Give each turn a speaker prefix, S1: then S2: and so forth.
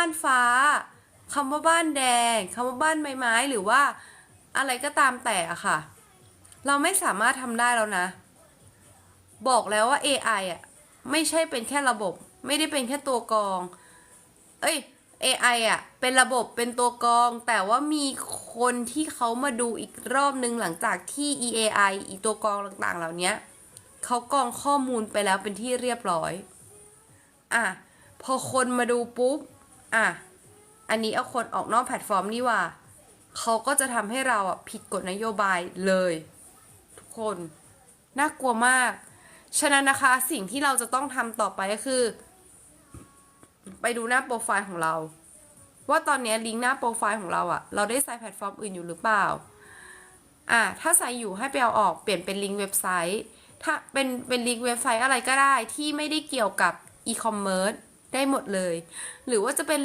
S1: บ้านฟ้าคำว่าบ้านแดงคำว่าบ้านไม้ไม้หรือว่าอะไรก็ตามแต่อะค่ะ เราไม่สามารถทำได้แล้วนะ บอกแล้วว่า AI อะไม่ใช่เป็นแค่ระบบ ไม่ได้เป็นแค่ตัวกอง เอ้ย AI อะ เป็นระบบเป็นตัวกอง แต่ว่ามีคนที่เขามาดูอีกรอบนึงหลังจากที่ EAI อีตัวกองต่างๆ เหล่านี้เขากองข้อมูลไปแล้วเป็นที่เรียบร้อย อะ พอคนมาดูปุ๊บ อะ อันนี้เอาคนออกนอกแพลตฟอร์มนี่ว่า เขาก็จะทำให้เราอะผิดกฎนโยบายเลย ทุกคน น่ากลัวมาก ฉะนั้นนะคะสิ่งที่เราจะต้องทำต่อไปก็คือ ไปดูหน้าโปรไฟล์ของเรา ว่าตอนนี้ลิงก์หน้าโปรไฟล์ของเราอะเราได้ใส่แพลตฟอร์มอื่นอยู่หรือเปล่า อะ ถ้าใส่อยู่ให้ไปเอาออกเปลี่ยนเป็นลิงก์เว็บไซต์ ถ้าเป็นเป็นลิงก์เว็บไซต์อะไรก็ได้ที่ไม่ได้เกี่ยวกับอีคอมเมิร์ซ ได้หมดเลย หรือว่าจะเป็น